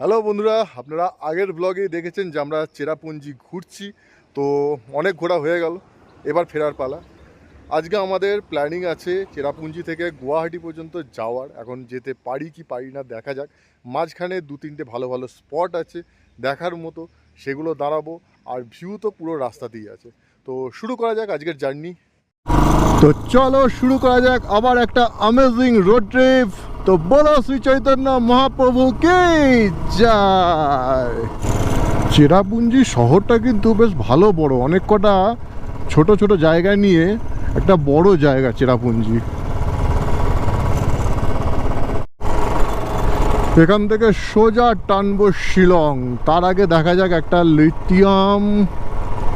Hello বন্ধুরা, আপনারা আগের ব্লগেই দেখেছেন যে আমরা চেরাপুঞ্জি ঘুরছি, তো অনেক ঘোরা হয়ে গেল, এবার ফেরার পালা। আজকে আমাদের প্ল্যানিং আছে চেরাপুঞ্জি থেকে গুয়াহাটি পর্যন্ত যাওয়ার, এখন যেতে পারি কি পারি না দেখা যাক। মাঝখানে দু তিনটে ভালো ভালো স্পট আছে দেখার মতো, সেগুলো দাঁড়াবো, আর ভিউ তো পুরো রাস্তাতেই আছে। তো শুরু করা যাক আজকের জার্নি তো চলো শুরু করা যাক আবার একটা অ্যামেজিং রোড ট্রিপ তো বলো শ্রী চৈতন্য মহাপ্রভু, কে যায়? চেরাপুঞ্জি শহরটা কিন্তু বেশ ভালো বড়। অনেক কটা ছোট ছোট জায়গা নিয়ে একটা বড় জায়গা চেরাপুঞ্জি। এখান থেকে সোজা টানবো শিলং। তার আগে দেখা যাক একটা লিথিয়াম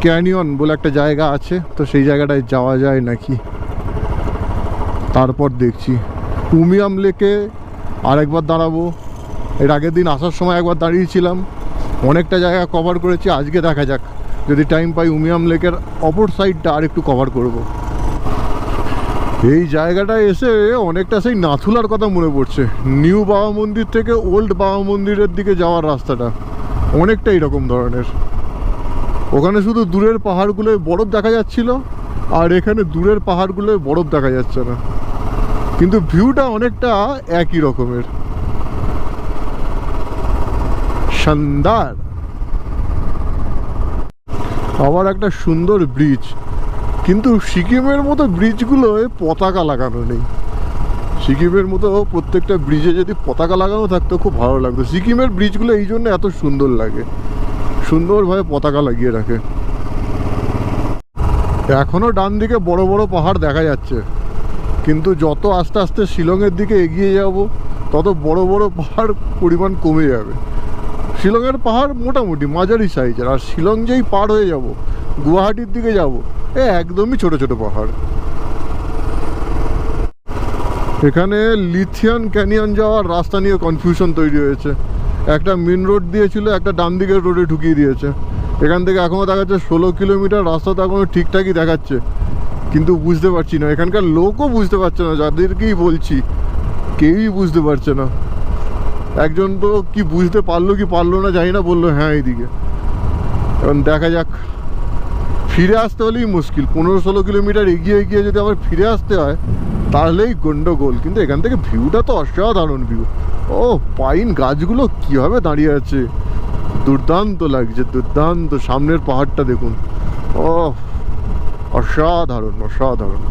ক্যানিয়ন বলে একটা জায়গা আছে, তো সেই জায়গাটায় যাওয়া যায় নাকি? তারপর দেখছি। উমিয়াম লেকে আরেকবার দাঁড়াবো। এর আগের দিন আসার সময় একবার দাঁড়িয়েছিলাম। অনেকটা জায়গা কভার করেছি, আজকে দেখা যাক। যদি টাইম পাই উমিয়াম লেকের অপর সাইডটা আর একটু কভার করব। এই জায়গাটায় এসে অনেকটা সেই নাথুলার কথা মনে পড়ছে। নিউ বাবা মন্দির থেকে ওল্ড বাবা মন্দিরের দিকে যাওয়ার রাস্তাটা অনেকটা এরকম ধরনের। ওখানে শুধু দূরের পাহাড়গুলোয় বরফ দেখা যাচ্ছিল, আর এখানে দূরের পাহাড়গুলোয় বরফ দেখা যাচ্ছে না। কিন্তু ভিউটা অনেকটা একই রকমের। শানদার। আবার একটা সুন্দর ব্রিজ কিন্তু সিকিমের মতো ব্রিজগুলোয় পতাকা লাগানো নেই। সিকিমের মতো প্রত্যেকটা ব্রিজে যদি পতাকা লাগানো থাকতো, খুব ভালো লাগতো। সিকিমের ব্রিজগুলো এই জন্য এত সুন্দর লাগে। সুন্দরভাবে পতাকা লাগিয়ে রাখে। এখনও ডান দিকে বড় বড় পাহাড় দেখা যাচ্ছে। কিন্তু যত আস্তে আস্তে শিলংয়ের দিকে এগিয়ে যাব, তত বড় বড় পাহাড় পরিমাণ কমে যাবে। শিলংয়ের পাহাড় মোটামুটি মাঝারি সাইজের, আর শিলং যেই পার হয়ে যাব, গুয়াহাটির দিকে যাব, এ একদমই ছোট ছোট পাহাড়। এখানে লিথিয়ান ক্যানিয়ন যাওয়ার রাস্তা নিয়ে কনফিউশন তৈরি হয়েছে। একটা মেন রোড দিয়েছিল, একটা ডান দিকের রোডে ঢুকিয়ে দিয়েছে। এখান থেকে এখনও দেখাচ্ছে ষোলো কিলোমিটার, রাস্তা তো এখনও ঠিকঠাকই দেখাচ্ছে। কিন্তু বুঝতে পারছি না। এখানকার লোকও বুঝতে পারছে না, যাদেরকেই বলছি, কেউই বুঝতে পারছে না। একজন তো কি বুঝতে পারল কি পারল না জানি না, বলল হ্যাঁ এইদিকে। এখন দেখা যাক। ফিরে আসতে হলেই মুশকিল। পনেরো ষোলো কিলোমিটার এগিয়ে এগিয়ে যদি আবার ফিরে আসতে হয়, তাহলেই গন্ডগোল। কিন্তু এখান থেকে ভিউটা তো অসাধারণ ভিউ ও, পাইন গাছগুলো কীভাবে দাঁড়িয়ে আছে। দুর্দান্ত লাগছে, দুর্দান্ত। সামনের পাহাড়টা দেখুন। ও অসাধারণ অসাধারণ।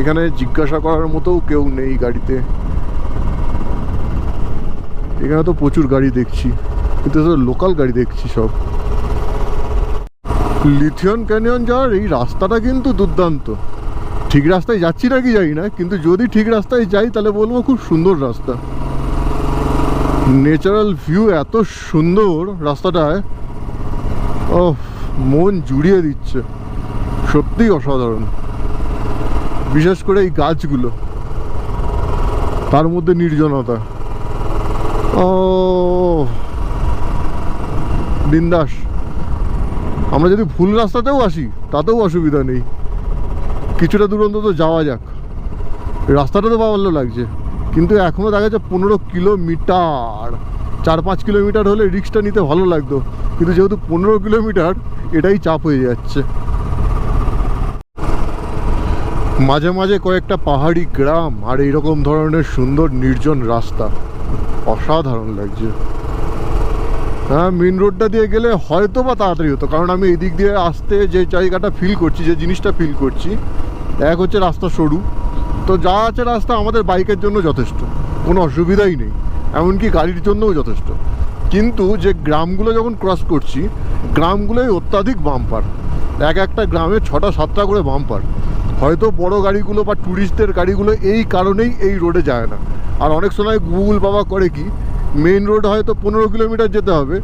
এখানে জিজ্ঞাসা করার মতো কেউ নেই গাড়িতে। এখানে তো প্রচুর গাড়ি দেখছি, কিন্তু লোকাল গাড়ি দেখছি সব। লিথিয়ন ক্যানিয়ন যাওয়ার এই রাস্তাটা কিন্তু দুর্দান্ত। ঠিক রাস্তায় যাচ্ছি নাকি যাই না, কিন্তু যদি ঠিক রাস্তায় যাই তাহলে বলব খুব সুন্দর রাস্তা। ন্যাচারাল ভিউ এত সুন্দর রাস্তাটায়। ও মন জুড়িয়ে দিচ্ছে। সত্যিই অসাধারণ। বিশেষ করে এই গাছগুলো। তার মধ্যে নির্জনতা। ও, বিন্দাস। আমরা যদি ভুল রাস্তাতেও আসি, তাতেও অসুবিধা নেই। কিছুটা দূর অন্তত যাওয়া যাক। রাস্তাটা তো ভালো লাগছে। কিন্তু এখনও দেখা যাচ্ছে পনেরো কিলোমিটার। চার পাঁচ কিলোমিটার হলে রিক্সটা নিতে ভালো লাগতো। কিন্তু যেহেতু পনেরো কিলোমিটার, এটাই চাপ হয়ে যাচ্ছে। মাঝে মাঝে কয়েকটা পাহাড়ি গ্রাম আর এইরকম ধরনের সুন্দর নির্জন রাস্তা। অসাধারণ লাগছে। হ্যাঁ মেন রোডটা দিয়ে গেলে হয়তো বা তাড়াতাড়ি হতো, কারণ আমি এই দিক দিয়ে আসতে যে জায়গাটা ফিল করছি, যে জিনিসটা ফিল করছি, এক হচ্ছে রাস্তা সরু। তো যা আছে রাস্তা আমাদের বাইকের জন্য যথেষ্ট, কোনো অসুবিধাই নেই, এমনকি গাড়ির জন্যও যথেষ্ট। কিন্তু যে গ্রামগুলো যখন ক্রস করছি, গ্রামগুলোই অত্যাধিক বাম্পার এক একটা গ্রামে ছটা, সাতটা করে বাম্পার হয়তো বড় গাড়িগুলো বা ট্যুরিস্টদের গাড়িগুলো এই কারণেই এই রোডে যায় না। আর অনেক সময় গুগল বাবা করে কি মেইন রোড হয়তো পনেরো কিলোমিটার যেতে হবে,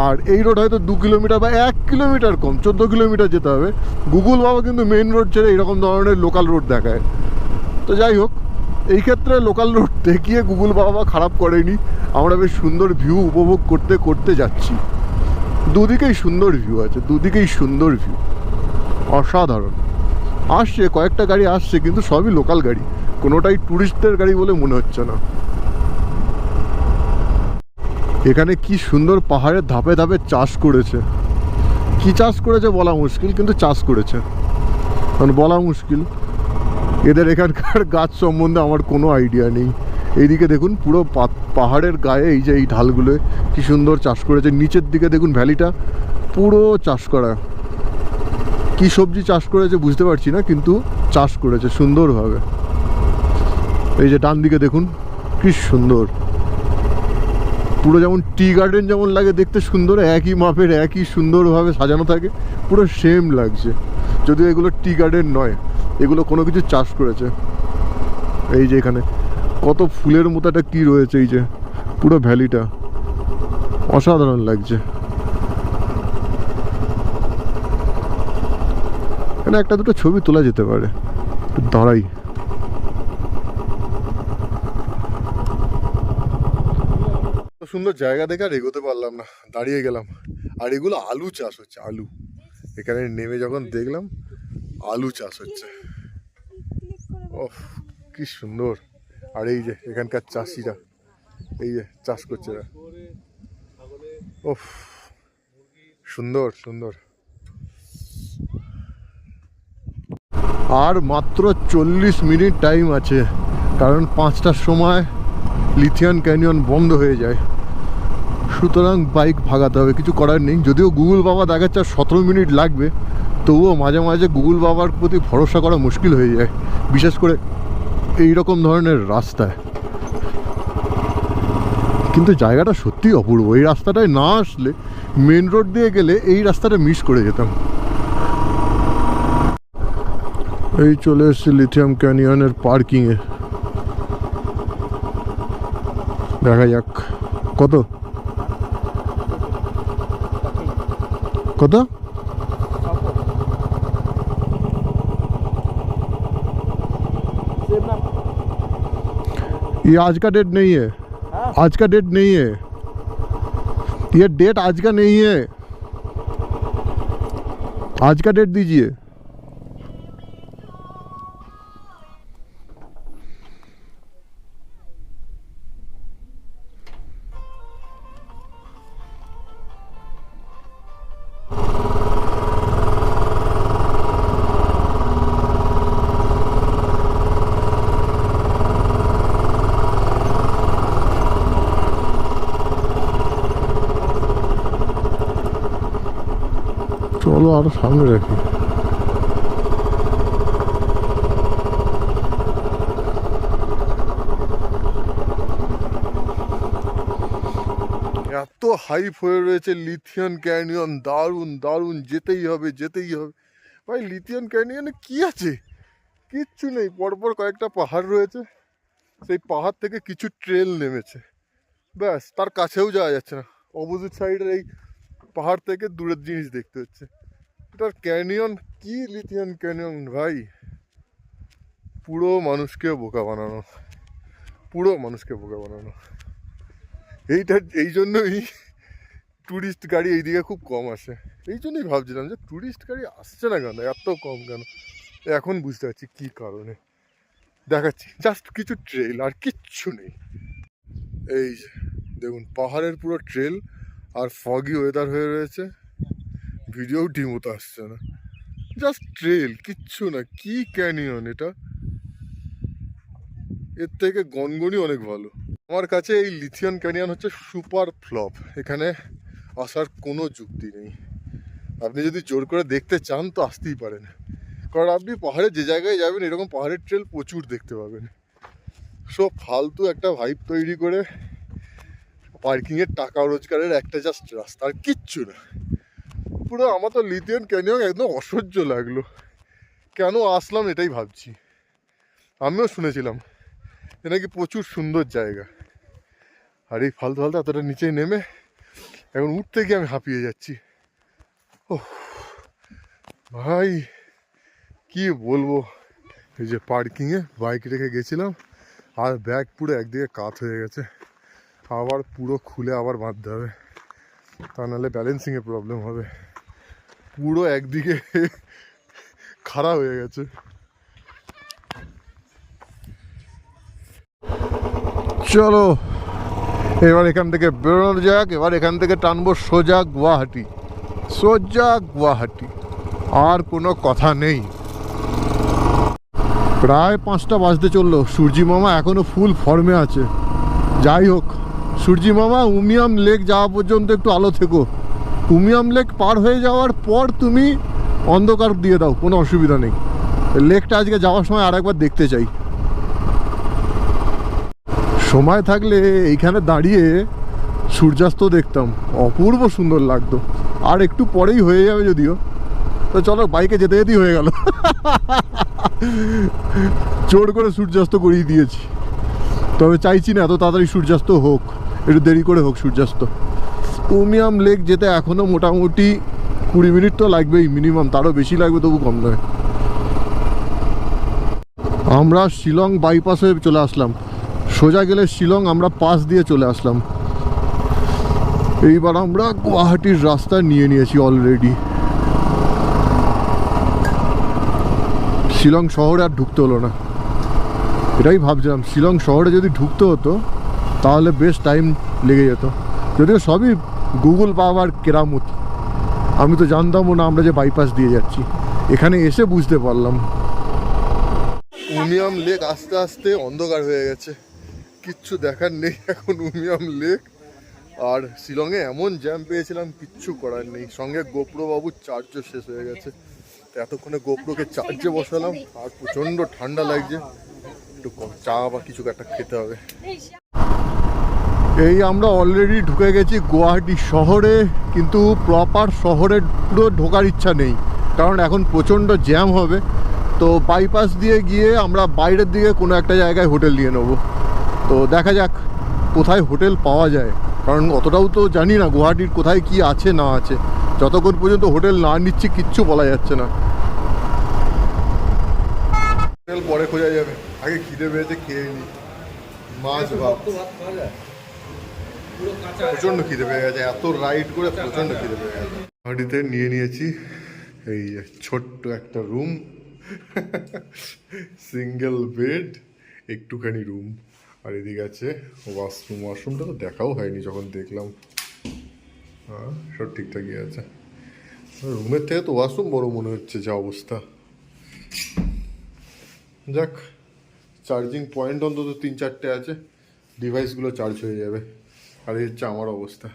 আর এই রোড হয়তো দু কিলোমিটার বা এক কিলোমিটার কম, চোদ্দ কিলোমিটার যেতে হবে। গুগল বাবা কিন্তু মেইন রোড ছেড়ে এরকম ধরনের লোকাল রোড দেখায়। তো যাই হোক, এই ক্ষেত্রে লোকাল রোড দেখিয়ে গুগল বাবা খারাপ করেনি। আমরা বেশ সুন্দর ভিউ উপভোগ করতে করতে যাচ্ছি। দুদিকেই সুন্দর ভিউ আছে, দুদিকেই সুন্দর ভিউ অসাধারণ। আসছে, কয়েকটা গাড়ি আসছে, কিন্তু সবই লোকাল গাড়ি। কোনোটাই ট্যুরিস্টদের গাড়ি বলে মনে হচ্ছে না। এখানে কি সুন্দর পাহাড়ের ধাপে ধাপে চাষ করেছে। কি চাষ করেছে বলা মুশকিল, কিন্তু চাষ করেছে। মানে বলা মুশকিল, এদের এখানকার গাছ সম্বন্ধে আমার কোনো আইডিয়া নেই। এইদিকে দেখুন, পুরো পাহাড়ের গায়ে এই যে এই ঢালগুলো, কি সুন্দর চাষ করেছে। নিচের দিকে দেখুন ভ্যালিটা পুরো চাষ করা। কি সবজি চাষ করেছে বুঝতে পারছি না, কিন্তু চাষ করেছে সুন্দরভাবে। এই যে ডান দিকে দেখুন, কি সুন্দর। পুরো যেমন টি গার্ডেন যেমন লাগে, দেখতে সুন্দর, একই মাপের, একই সুন্দরভাবে সাজানো থাকে, পুরো সেম লাগছে। যদিও এগুলো টি গার্ডেন নয়, এগুলো কোনো কিছু চাষ করেছে। এই যে এখানে, কত ফুলের মতো একটা কী রয়েছে, এই যে, পুরো ভ্যালিটা। অসাধারণ লাগছে। এখানে একটা দুটো ছবি তোলা যেতে পারে। দাঁড়াই। সুন্দর জায়গা দেখে আর এগোতে পারলাম না। দাঁড়িয়ে গেলাম। আর এগুলো আলু চাষ হচ্ছে, আলু। এখানে নেমে যখন দেখলাম, আলু চাষ হচ্ছে। ওহ কি সুন্দর। আর এই যে এখানকার চাষিরা, এই যে চাষ করছে ওহ সুন্দর সুন্দর। আর মাত্র চল্লিশ মিনিট টাইম আছে, কারণ পাঁচটার সময় লিথিয়ান ক্যানিয়ন বন্ধ হয়ে যায়। সুতরাং বাইক ভাগাতে হবে, কিছু করার নেই। যদিও গুগল বাবা দেখাচ্ছে আর সতেরো মিনিট লাগবে, তবুও মাঝে মাঝে গুগল বাবার প্রতি ভরসা করা মুশকিল হয়ে যায়, বিশেষ করে এই রকম ধরনের রাস্তায়। কিন্তু জায়গাটা সত্যিই অপূর্ব। এই রাস্তাটায় না আসলে মেন রোড দিয়ে গেলে এই রাস্তাটা মিস করে যেতাম। এই চলে এসেছি লিথিয়াম ক্যানিয়নের পার্কিংয়ে দেখা যাক কত কত ये आज का डेट नहीं है आज का डेट नहीं है ये डेट आज का नहीं है आज का डेट दीजिए আরও সামনে রাখি। এত হাইপ হয়ে রয়েছে লিথিয়ান ক্যানিয়ন দারুণ দারুণ, যেতেই হবে যেতেই হবে। ভাই লিথিয়ান ক্যানিয়নে কি আছে? কিচ্ছু নেই, পরপর কয়েকটা পাহাড় রয়েছে। সেই পাহাড় থেকে কিছু ট্রেল নেমেছে। ব্যাস, তার কাছেও যাওয়া যাচ্ছে না। অপোজিট সাইডের এই পাহাড় থেকে দূরের জিনিস দেখতে হচ্ছে। এটার ক্যানিয়ন, কি লিথিয়ান ক্যানিয়ন ভাই? পুরো মানুষকে বোকা বানানো। পুরো মানুষকে বোকা বানানো। এইটা, এই জন্যই ট্যুরিস্ট গাড়ি এইদিকে খুব কম আসে। এই জন্যই ভাবছিলাম যে ট্যুরিস্ট গাড়ি আসছে না কেন? এত কম কেন? এখন বুঝতে পারছি কী কারণে। দেখাচ্ছি জাস্ট কিছু ট্রেল আর কিচ্ছু নেই। এই দেখুন, পাহাড়ের পুরো ট্রেল আর ফগি ওয়েদার হয়ে রয়েছে। ভিডিও ডিমতো আসছে না। জাস্ট ট্রেল কিচ্ছু না, কি ক্যানিয়ন এটা? এর থেকে গনগনি অনেক ভালো। আমার কাছে এই লিথিয়ান ক্যানিয়ন হচ্ছে সুপার ফ্লপ এখানে আসার কোনো যুক্তি নেই। আপনি যদি জোর করে দেখতে চান তো আসতেই পারেন। কারণ আপনি পাহাড়ে যে জায়গায় যাবেন, এরকম পাহাড়ের ট্রেল প্রচুর দেখতে পাবেন। সব ফালতু একটা ভাইব তৈরি করে পার্কিংয়ের টাকা রোজগারের একটা জাস্ট রাস্তা, আর কিচ্ছু না। পুরো আমার তো লিথিয়ান ক্যানিয়ন একদম অসহ্য লাগল। কেন আসলাম এটাই ভাবছি। আমিও শুনেছিলাম এ নাকি প্রচুর সুন্দর জায়গা। আর এই ফালতু ফালতু এতটা নিচে নেমে এখন উঠতে গিয়ে আমি হাঁপিয়ে যাচ্ছি। ও ভাই, কি বলব? এই যে পার্কিংয়ে বাইক রেখে গেছিলাম, আর ব্যাগ পুরো একদিকে কাত হয়ে গেছে। আবার পুরো খুলে আবার বাঁধতে হবে। তা নাহলে ব্যালেন্সিংয়ে প্রবলেম হবে। পুরো একদিকে খারাপ হয়ে গেছে। চলো, এবার এখান থেকে বেরোনো যাক, এবার এখান থেকে টানবো সোজা গুয়াহাটি। সোজা গুয়াহাটি, আর কোনো কথা নেই। প্রায় পাঁচটা বাজতে চলল, সূর্যি মামা এখনও ফুল ফর্মে আছে। যাই হোক, সূর্যি মামা, উমিয়াম লেক যাওয়া পর্যন্ত একটু আলো থেকো। উমিয়াম লেক পার হয়ে যাওয়ার পর তুমি অন্ধকার দিয়ে দাও, কোনো অসুবিধা নেই। লেকটা আজকে যাওয়ার সময় আর একবার দেখতে চাই। সময় থাকলে এইখানে দাঁড়িয়ে সূর্যাস্ত দেখতাম, অপূর্ব সুন্দর লাগতো। আর একটু পরেই হয়ে যাবে যদিও। তো চলো, বাইকে যেতে যেতেই হয়ে গেল। জোর করে সূর্যাস্ত করিয়ে দিয়েছি। তবে চাইছি না এত তাড়াতাড়ি সূর্যাস্ত হোক, একটু দেরি করে হোক সূর্যাস্ত। উমিয়াম লেক যেতে এখনও মোটামুটি কুড়ি মিনিট তো লাগবেই মিনিমাম, তারও বেশি লাগবে তবু কম নয়। আমরা শিলং বাইপাস চলে আসলাম। সোজা গেলে শিলং আমরা পাস দিয়ে চলে আসলাম। এইবার আমরা গুয়াহাটির রাস্তা নিয়ে নিয়েছি অলরেডি শিলং শহরে আর ঢুকতে হলো না। এটাই ভাবছিলাম, শিলং শহরে যদি ঢুকতে হতো, তাহলে বেশ টাইম লেগে যেত। যদিও সবই গুগল পাওয়ার কেরামত। আমি তো জানতামও না আমরা যে বাইপাস দিয়ে যাচ্ছি। এখানে এসে বুঝতে পারলাম। উমিয়াম লেক আস্তে আস্তে অন্ধকার হয়ে গেছে। কিচ্ছু দেখার নেই এখন উমিয়াম লেক। আর শিলংয়ে এমন জ্যাম পেয়েছিলাম, কিচ্ছু করার নেই। সঙ্গে গোপ্রো বাবুর চার্জও শেষ হয়ে গেছে। তো এতক্ষণে গোপ্রোকে চার্জে বসালাম। আর প্রচণ্ড ঠান্ডা লাগছে। একটু চা বা কিছু একটা খেতে হবে। এই আমরা অলরেডি ঢুকে গেছি গুয়াহাটি শহরে, কিন্তু প্রপার শহরে পুরো ঢোকার ইচ্ছা নেই, কারণ এখন প্রচণ্ড জ্যাম হবে। তো বাইপাস দিয়ে গিয়ে আমরা বাইরের দিকে কোনো একটা জায়গায় হোটেল নিয়ে নেব। তো দেখা যাক কোথায় হোটেল পাওয়া যায়, কারণ অতটাও তো জানি না গুয়াহাটির কোথায় কি আছে না আছে। যতক্ষণ পর্যন্ত হোটেল না নিচ্ছি, কিচ্ছু বলা যাচ্ছে না। হোটেল পরে খোঁজা যাবে। আগে খিদে পেয়েছে, খেয়ে নি। মাছ ভাত। প্রচণ্ড খিদে পেয়ে গেছে, এত রাইড করে প্রচণ্ড খিদে পেয়ে গেছে। গুয়াহাটিতে নিয়ে নিয়েছি এই ছোট্ট একটা রুম, সিঙ্গেল বেড, একটুখানি রুম। আর এদিকে আছে ওয়াশরুম, ওয়াশরুমটা তো দেখাও হয়নি যখন দেখলাম। হ্যাঁ সব ঠিকঠাকই আছে। রুমের থেকে তো ওয়াশরুম বড় মনে হচ্ছে যা অবস্থা। যাক চার্জিং পয়েন্ট অন্তত তিন চারটে আছে ডিভাইসগুলো চার্জ হয়ে যাবে। আর এই হচ্ছে আমার অবস্থা।